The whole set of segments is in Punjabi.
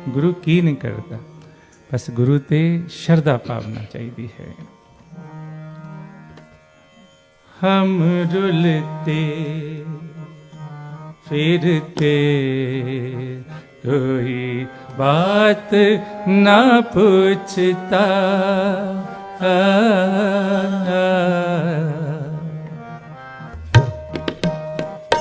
ਗੁਰੂ ਕੀ ਨਹੀਂ ਕਰਦਾ ਬਸ ਗੁਰੂ ਤੇ ਸ਼ਰਧਾ ਭਾਵਨਾ ਚਾਹੀਦੀ ਹੈ ਹਮ ਰੁਲਤੇ ਫਿਰਤੇ ਕੋਈ ਬਾਤ ਨਾ ਪੁੱਛਤਾ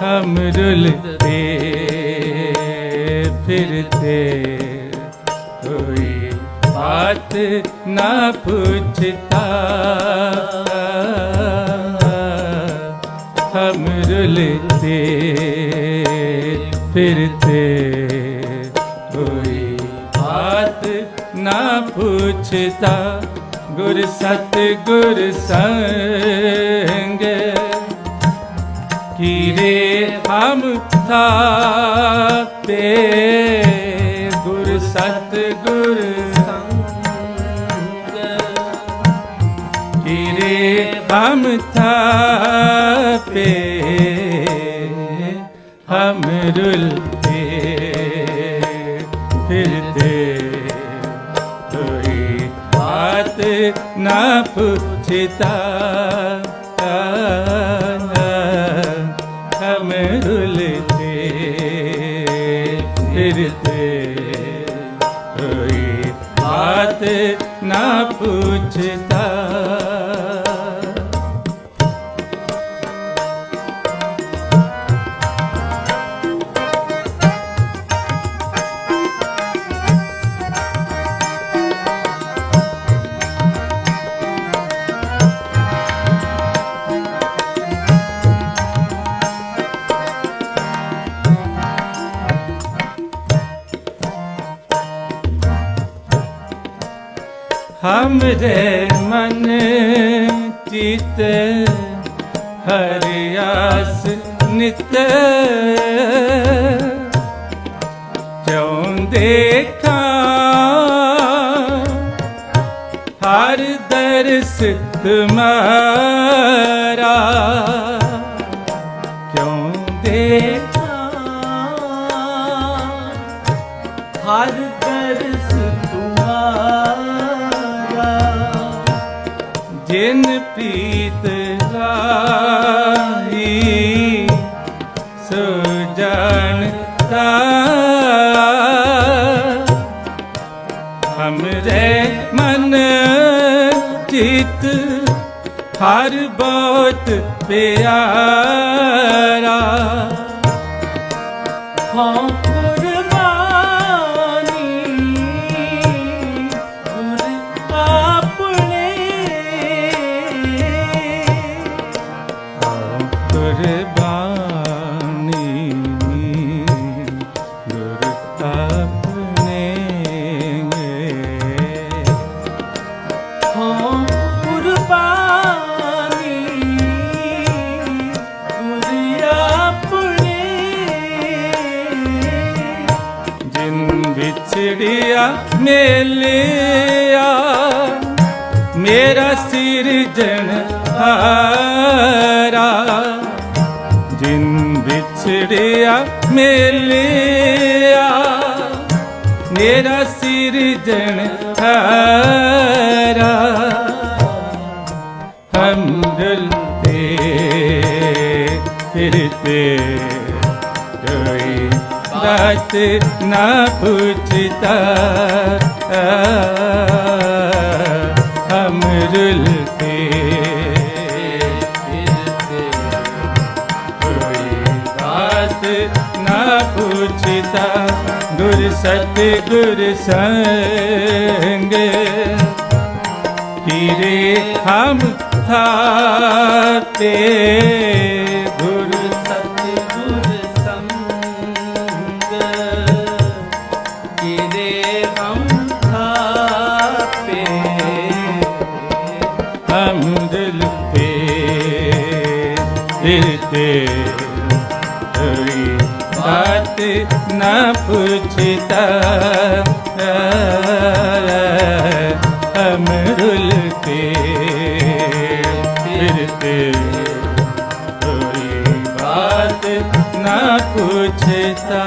हम रुलते फिरते कोई बात ना पूछता हम रुलते फिरते कोई बात ना पूछता गुर सत गुर संग कीरे हम थाते गुर सत गुर संग कीरे हम थापे हम रुलते फिरते कोई बात ना पूछता ਫਿਰਦੇ ਕੋਈ ਬਾਤ ਨਾ ਪੁੱਛਤਾ हमरे मन चित हरियास नित क्यों देखा हर दर्श तुम्हारा क्यों देखा ਹਰ ਜਿਨ ਪ੍ਰੀਤ ਲਾਈ ਸੋ ਜਾਣਤਾ ਹਮਰੇ ਮਨ ਚਿਤ ਹਰ ਬਹੁਤ ਪਿਆਰਾ। ਹਾਂ ਕੁਰਬਾਨੀ ਸਿੜਿਆ ਮੇਲਿਆ, ਮੇਰਾ ਸਿਰਜਣ ਹਾਰਾ। ਜਿਨ ਵਿਛੜਿਆ ਮੇਲਿਆ, ਮੇਰਾ ਸਿਰਜਣ ਹਾਰਾ। ਤੇ ਡਲਤੇ ਫਿਰਤੇ ਰਈ बात ना पूछता हम रुलते फिरते कोई बात ना पूछता गुर सत गुर संग हीरे हम थाते ਪੁੱਛਤਾ ਹਮ ਰੁਲਤੇ ਫਿਰਤੇ ਕੋਈ ਬਾਤ ਨਾ ਪੁੱਛਤਾ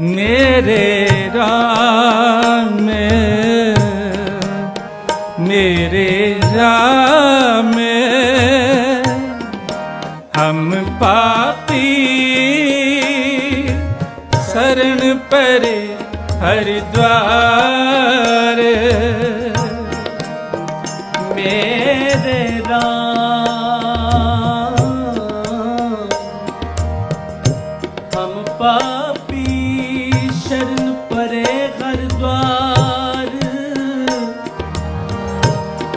ਮੇਰੇ ਰਾਮ ਮੇਰੇ ਰਾਮ। ਹਮ ਪਾਪੀ ਸਰਣ ਪਰੇ ਹਰਿਦੁਆਰ। ਸ਼ਰਨ ਪਰੇ ਘਰ ਦਵਾਰ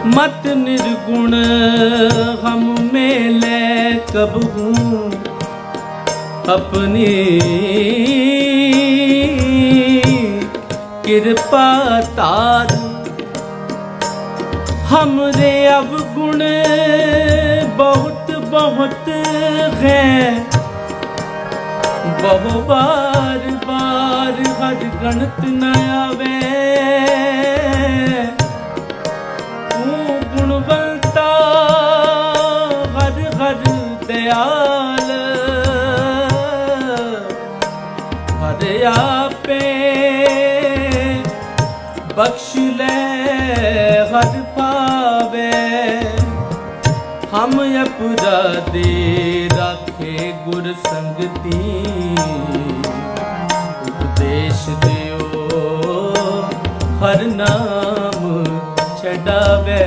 ਮਤ ਨਿਰਗੁਣ ਹਮ ਲੈ ਕਬ ਹੂੰ ਆਪਣੀ ਕਿਰਪਾ ਤਾਰ ਹਮਰੇ ਅਵਗੁਣ ਬਹੁਤ ਬਹੁਤ ਹੈ ਬਹੁ ਬਾਰ ਹਰ ਹਜ ਗਣਤ ਨਾ ਆਵੇ। ਤੂੰ ਗੁਣਵੰਤਾ, ਹਰ ਹਰ ਦਿਆਲ। ਹਰ ਆਪੇ ਬਖਸ਼ ਲੈ ਹਰ ਪਾਵੇ ਹਮ ਅਪਦਾ ਦੇ ਰੱਖੇ ਗੁਰ ਸੰਗਤੀ ਹਰ ਨਾਮ ਛਡਾਵੇ।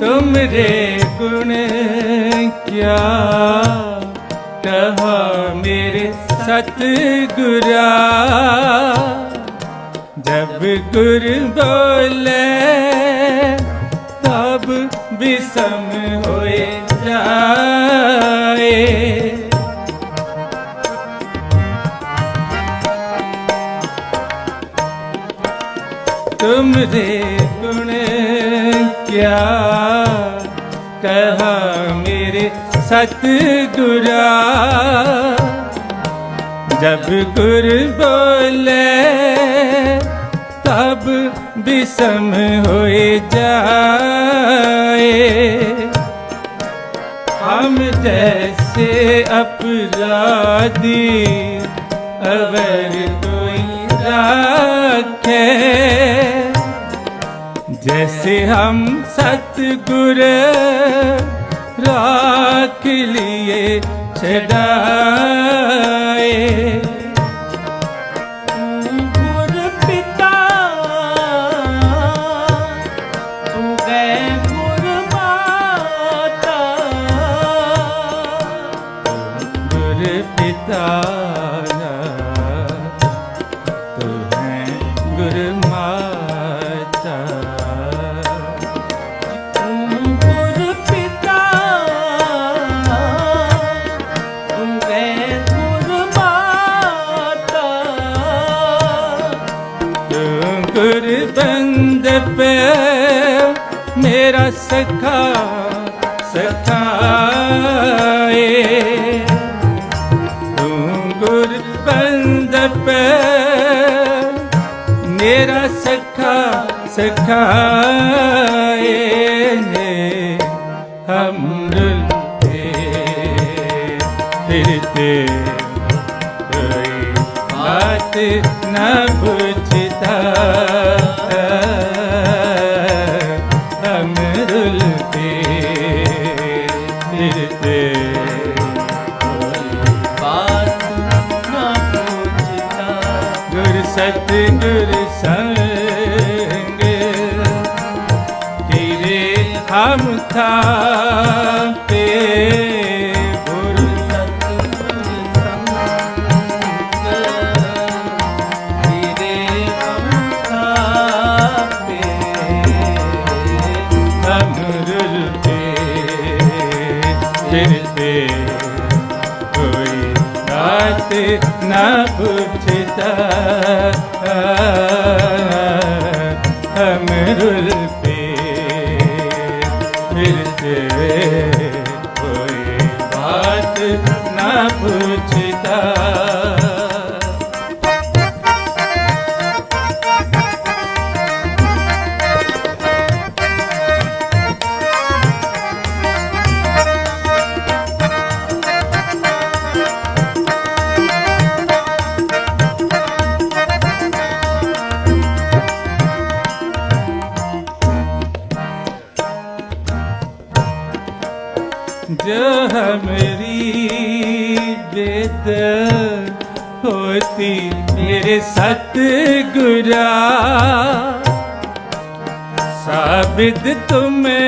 ਤੁਮਰੇ ਗੁਣ ਕਿਆ ਕਹਾ ਮੇਰੇ ਸਤ ਗੁਰਾ ਜਬ ਗੁਰ ਬੋਲੇ, ਤਬ ਬਿਸਮ ਹੋਏ ਜਾ। ਤੇਰੇ ਗੁਣ ਕਿਆ? ਕਹਾ ਮੇਰੇ ਸਤ ਗੁਰਾ ਜਬ ਗੁਰ ਬੋਲੇ, ਤਬ ਬਿਸਮ ਹੋਏ ਜਾਏ। ਹਮ ਜੈਸੇ ਅਪਰਾਧੀ, ਅਵਰ ਕੋਈ ਰਾਖੇ। जैसे हम सतगुर राख लिए चढ़ाए पिता ਸਖਾ ਤੂੰ ਗੁਰ ਮੇਰਾ ਸਖਾ ਸਖਾ ਸਤਿਗੁਰ ਸੰਗ ਤੇਰੇ ਹਮ ਥਾ ਤੇ ਗੁਰ ਸਤਿਗੁਰ ਸੰਗ, ਤੇਰੇ ਹਮ ਥਾ ਤੇ ਹਮ ਰਲ ਤੇ ਤੇਰੇ ਤੇ ਤੇ ਨਾ ਪੁੱਛਦਾ। ਅਮਰੁਲ ਸਤ ਗੁਰਾ ਸਾਬਿਦ ਤੁਮੇ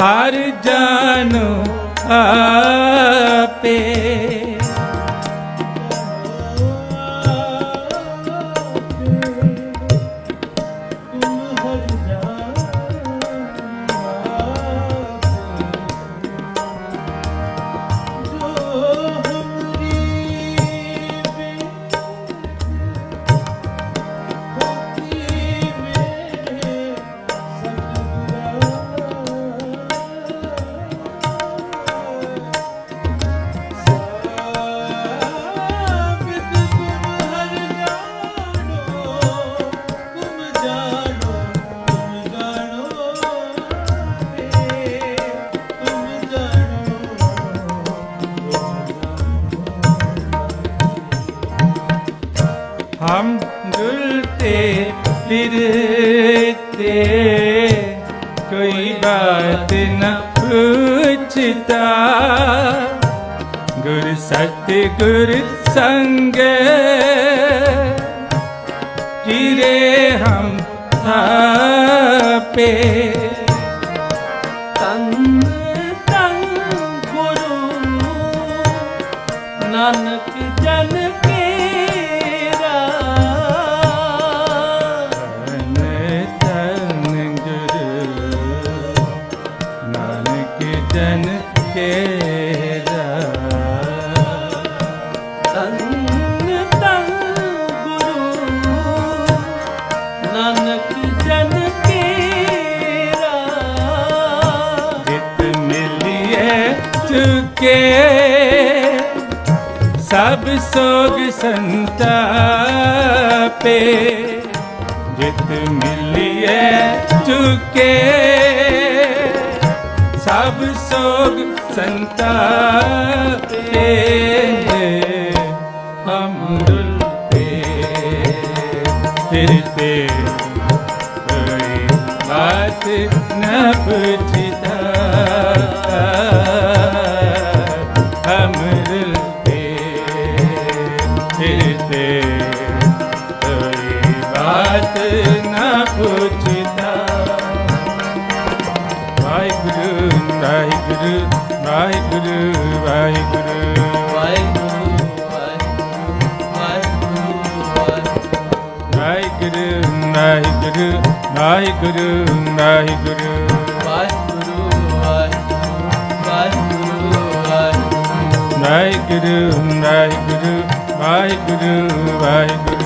ਹਰ ਜਾਨੋ ਆਪੇ। फिरते कोई बात न पूछता गुरु सत्य गुरु संग गिरे हम पे सोग संतापे जित मिलिए चुके सब सोग संतापे हम दुलते फिरते कोई बात न पूछ ਬਾਤ ਨਾ ਪੁੱਛਦਾ ਵਾਹਿਗੁਰੂ ਵਾਹਿਗੁਰੂ ਵਾਹਿਗੁਰੂ ਵਾਹਿਗੁਰੂ ਵਾਹਿਗੁਰੂ ਵਾਹਿਗੁਰੂ ਵਾਹਿਗੁਰੂ ਵਾਹਿਗੁਰੂ ਵਾਹਿਗੁਰੂ ਵਾਹਿਗੁਰੂ ਵਾਹਿਗੁਰੂ ਵਾਹਿਗੁਰੂ ਵਾਹਿਗੁਰੂ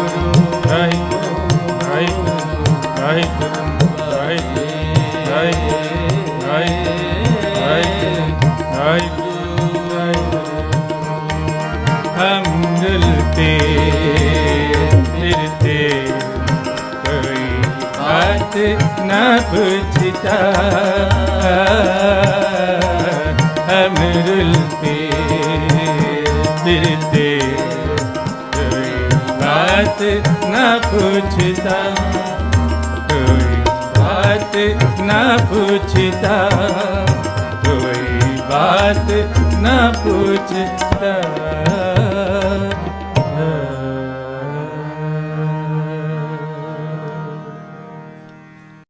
न बुझता अमरुल पे बिरते कोई बात न पूछता न पूछता कोई बात न पूछता